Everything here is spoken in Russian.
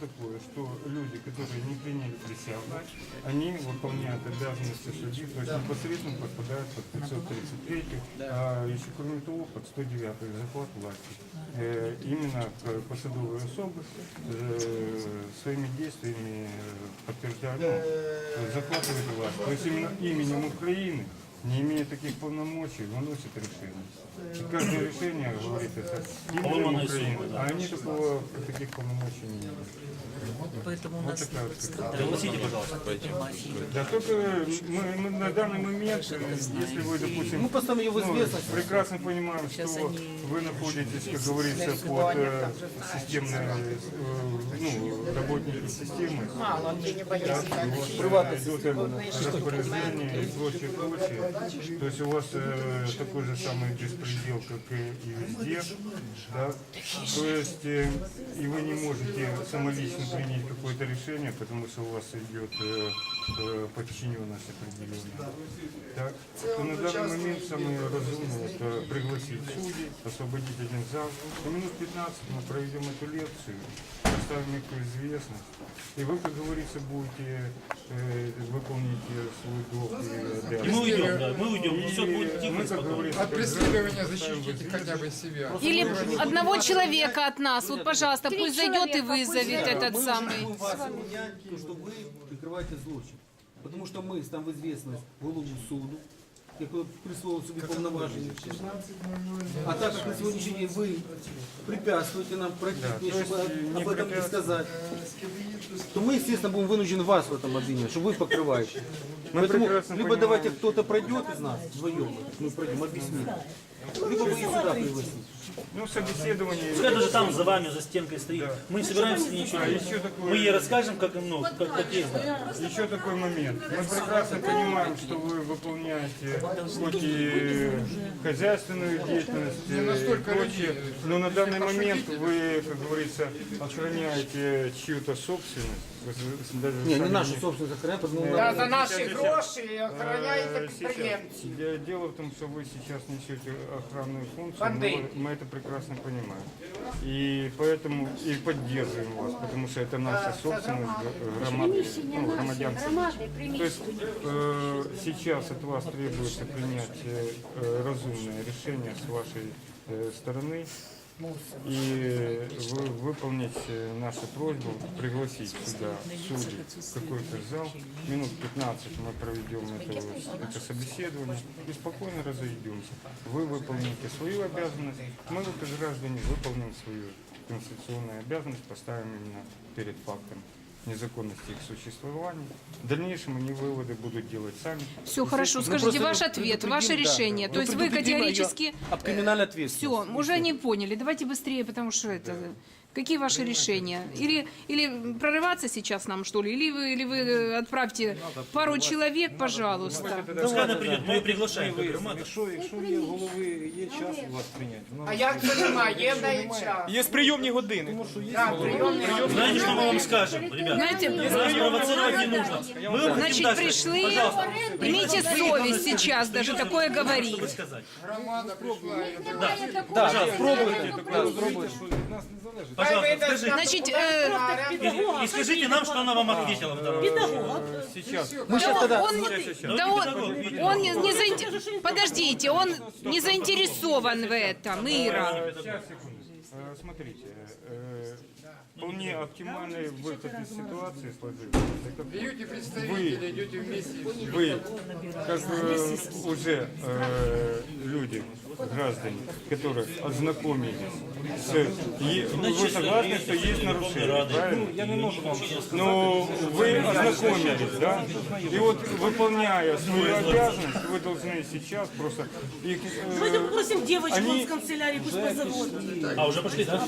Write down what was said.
такое, что люди, которые не приняли присягу, они выполняют обязанности судьи, то есть непосредственно попадают под 533, а еще кроме того под 109 захват власти. Э, именно посадовые особы э, своими действиями подтверждают, ну, захватывают власть. То есть именно именем Украины не имея таких полномочий, выносит решение. И каждое решение говорит это именем Украины, а они такого, таких полномочий не имеют. Поэтому у Вот нас такая. Пригласите, пожалуйста, пройти. Да только мы, мы на данный момент, если вы, допустим, Мы поставим ее в ну, известность. прекрасно понимаем, что вы находитесь, как говорится, под э, системной, э, ну, работники системы. Мало, мне не боятся. Приватность. идут распоряжения и прочее, прочее. То есть у вас э, такой же самый беспредел, как и, и везде. Да? То есть э, и вы не можете самолично принять какое-то решение, потому что у вас идет э, э, подчиненность определенная. Так? То на данный момент самое разумное это пригласить судей, освободить один зал. На минут 15 мы проведем эту лекцию, поставим в известность. И вы, как говорится, будете э, выполните свой долг и И мы уйдем, да, мы уйдем. И Все будет тихо мы, и спокойно. От преследования защитите хотя бы себя. Или одного человека от нас. Вот, пожалуйста, пусть зайдет и вызовет этот мы самый. вас то, что вы прикрываете злочин. Потому что мы там в известность голову суду, як присвоїли собі повноваження. А так как на сегодняшний день вы препятствуете нам пройти, Да, мне, чтобы э, не об этом не сказать, то мы, естественно, будем вынуждены вас в этом обвинять, что вы покрываете. Мы Поэтому либо понимаем, давайте кто-то пройдет из нас вдвоем, мы пройдем, объясним. Либо вы и сюда пригласите. Ну, собеседование... Пускай даже там за вами, за стенкой стоит. Мы не собираемся ничего А еще такое- Мы ей расскажем, как, ну, как, как есть. да. Еще такой момент. Мы прекрасно понимаем, что вы выполняете хоть и хозяйственную деятельность и прочее, но на данный момент вы, как говорится, охраняете чью-то собственность. Вы с- даже Не, не сами нашу собственность охраняем, потому что Да, нам- за наші гроші охороняєте Э, сейчас. підприємців. Де- Дело в том, что вы сейчас несете охранную функцию, Бандит. мы, мы это прекрасно понимаем. И поэтому и поддерживаем вас, потому что это наша собственность г- громад, ну, громадян. То есть э, сейчас от вас требуется принять э, э, разумное решение с вашей э, стороны и вы, выполнить э, нашу просьбу, пригласить сюда судей в какой-то зал. Минут 15 мы проведем это, это собеседование и спокойно разойдемся. Вы выполните свою обязанность, мы, как граждане, выполним свою конституционную обязанность, поставим именно перед фактом незаконности их существования. В дальнейшем они выводы будут делать сами. Все хорошо. Мы Скажите ваш ответ, ваше решение. То есть вы предупредим её категорически... Об криминальной ответственности. Все, уже они поняли. Давайте быстрее, потому что это... Какие ваши решения? Или, или прорываться сейчас нам, что ли? Или вы, или вы э, отправьте пару человек, пожалуйста. Пускай она придет, мы ее приглашаем. как громада. Якщо, якщо є голови, є час у вас прийняти. Ну, А як це немає? Є в неї час. Є прийомні години. Так, прийомний Знаете, что мы вам скажем, ребята? Знаете, Нас провоцировать не нужно. Мы вам хотим значит, дать пришли, Пожалуйста, имейте совесть сейчас даже такое чтобы говорить. сказать. громада прийшла. і Да, Пожалуйста, спробуйте. Да, спробуйте. пожалуйста, скажите. Значит, э, И, и скажите нам, что она вам ответила. Сейчас. Мы сейчас тогда... он, да он, он не, не заинте- подождите, он не заинтересован в этом, Ира. Э, Сейчас, секунду. Э, Смотрите, э, вполне оптимальный выход из ситуации сложился. Это идете вместе. Вы, как э, уже э, люди, граждане, которые ознакомились с... е- Вы согласны, что есть нарушение, правильно? Я не можу вам Но вы ознакомились, да? И вот выполняя свою обязанность, вы должны сейчас просто их... э, Давайте попросим девочку Они- из канцелярии, пусть позовут. А, уже пошли, да?